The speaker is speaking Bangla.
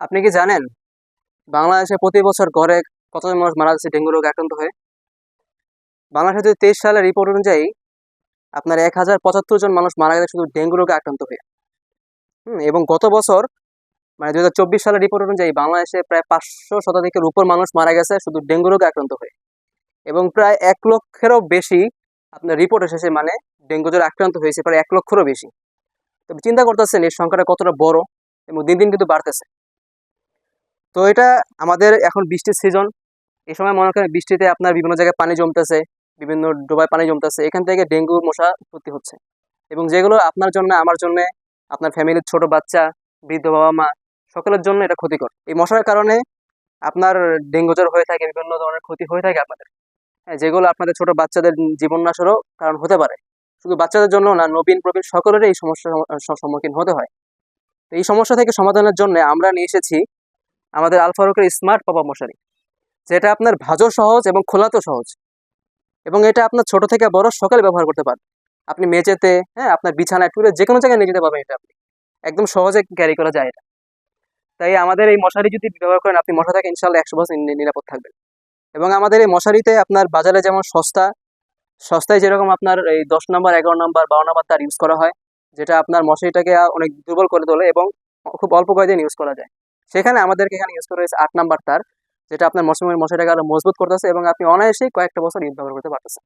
আপনি কি জানেন বাংলাদেশে প্রতি বছর গড়ে কতজন মানুষ মারা যাচ্ছে ডেঙ্গু রোগে আক্রান্ত হয়ে? বাংলাদেশে যদি তেইশ সালের রিপোর্ট অনুযায়ী আপনার এক হাজার পঁচাত্তর জন মানুষ মারা গেছে শুধু ডেঙ্গু রোগে আক্রান্ত হয়ে। হুম, এবং গত বছর মানে দুই হাজার চব্বিশ সালের রিপোর্ট অনুযায়ী বাংলাদেশে প্রায় পাঁচশো শতাধিকের উপর মানুষ মারা গেছে শুধু ডেঙ্গু রোগে আক্রান্ত হয়ে। এবং প্রায় এক লক্ষেরও বেশি আপনার রিপোর্ট এসেছে মানে ডেঙ্গু জ্বরে আক্রান্ত হয়েছে প্রায় এক লক্ষেরও বেশি। তবে চিন্তা করতেছেন এই সংখ্যাটা কতটা বড় এবং দিন দিন কিন্তু বাড়তেছে। তো এটা আমাদের এখন বৃষ্টির সিজন এই সময় মনে করেন বৃষ্টিতে আপনার বিভিন্ন জায়গায় পানি জমতেছে বিভিন্ন ডোবায় পানি জমতেছে। এখান থেকে ডেঙ্গু মশা উৎপত্তি হচ্ছে। এবং যেগুলো আপনার জন্য আমার জন্য আপনার ফ্যামিলির ছোট বাচ্চা বৃদ্ধ বাবা মা সকলের জন্য এটা ক্ষতিকর। এই মশার কারণে আপনার ডেঙ্গু জ্বর হয়ে থাকে বিভিন্ন ধরনের ক্ষতি হয়ে থাকে আপনাদের। হ্যাঁ, যেগুলো আপনাদের ছোট বাচ্চাদের জীবন নাশেরও কারণ হতে পারে। শুধু বাচ্চাদের জন্য না নবীন প্রবীণ সকলেরই এই সমস্যার সম্মুখীন হতে হয়। তো এই সমস্যা থেকে সমাধানের জন্য আমরা নিয়ে এসেছি আমাদের আলফারুকের স্মার্ট পাপা মশারি। যেটা আপনার ভাজও সহজ এবং খোলাতেও সহজ। এবং এটা আপনার ছোট থেকে বড় সকালে ব্যবহার করতে পারেন আপনি মেঝেতে হ্যাঁ আপনার বিছানায় টুলে যে কোনো জায়গায় নিয়ে যেতে পারবেন এটা আপনি। একদম সহজে ক্যারি করা যায় এটা। তাই আমাদের এই মশারি যদি ব্যবহার করেন, আপনি মশা থেকে ইনশাল্লাহ একশো পার্সেন্ট নিরাপদ থাকবেন। এবং আমাদের এই মশারিতে আপনার বাজারে যেমন সস্তা, সস্তায় যেরকম আপনার এই দশ নম্বর, এগারো নম্বর, বারো নাম্বার তার ইউজ করা হয়, যেটা আপনার মশারিটাকে অনেক দুর্বল করে তোলে এবং খুব অল্প কয়েকদিন ইউজ করা যায়। সেখানে আমাদেরকে এখানে ইউজ করা হয়েছে আট নাম্বার তার, যেটা আপনার মশারি মশারিটাকে আরও মজবুত করতেছে এবং আপনি অনায়াসেই কয়েকটা বছর ইউজ ব্যবহার করতে পারতেছেন।